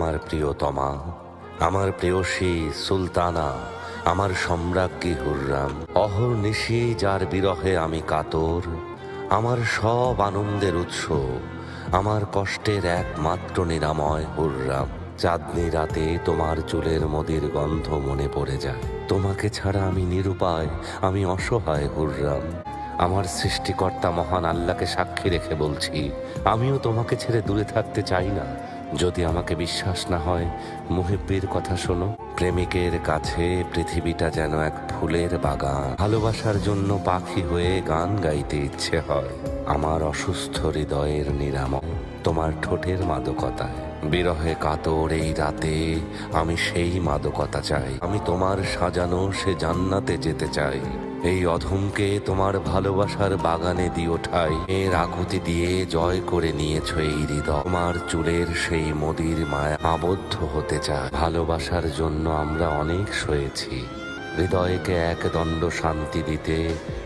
আমার প্রিয়তমা আমার প্রেয়সী সুলতানা, আমার সম্রাজ্ঞী হুররাম? অহর্নিশি যার বিরহে আমি কাতর, আমার সব আনন্দের উৎস, আমার কষ্টের একমাত্র নিরাময় হুররাম। চাঁদনি রাতে তোমার চুলের মদির গন্ধ মনে পড়ে যায়। তোমাকে ছাড়া আমি নিরুপায়, আমি অসহায় হুররাম। আমার সৃষ্টিকর্তা মহান আল্লাহকে সাক্ষী রেখে বলছি, আমিও তোমাকে ছেড়ে দূরে থাকতে চাই না। যদি আমাকে বিশ্বাস না হয়, মুহিব্বির কথা শোনো। প্রেমিকের কাছে পৃথিবীটা যেন এক ফুলের বাগান। ভালোবাসার জন্য পাখি হয়ে গান গাইতে ইচ্ছে হয়। আমার অসুস্থ হৃদয়ের নিরাময় তোমার ঠোঁটের মাদকতায়। বিরহে কাতর এই রাতে আমি সেই মাদকতা চাই। আমি তোমার সাজানো সে জান্নাতে যেতে চাই। এই অধমকে তোমার ভালোবাসার বাগানে দিয়ে ওঠাই। এর আকুতি দিয়ে জয় করে নিয়েছ এই হৃদয়। তোমার চুলের সেই মদির মায়া আবদ্ধ হতে চায় ভালোবাসার জন্য আমরা অনেক সয়েছি। হৃদয়কে এক দণ্ড শান্তি দিতে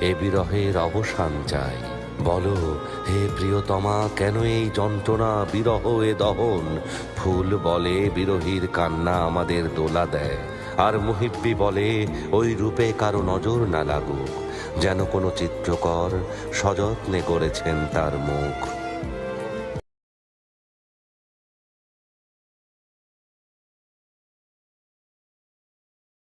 এ বিরহের অবসান চাই। বলো, হে প্রিয়তমা, কেন এই যন্ত্রণা, বিরহ এ দহন? ফুল বলে বিরহীর কান্না আমাদের দোলা দেয়, আর মুহিব্বি বলে ওই রূপে কারও নজর না লাগুক। যেন কোনো চিত্রকর সযত্নে করেছেন তার মুখ।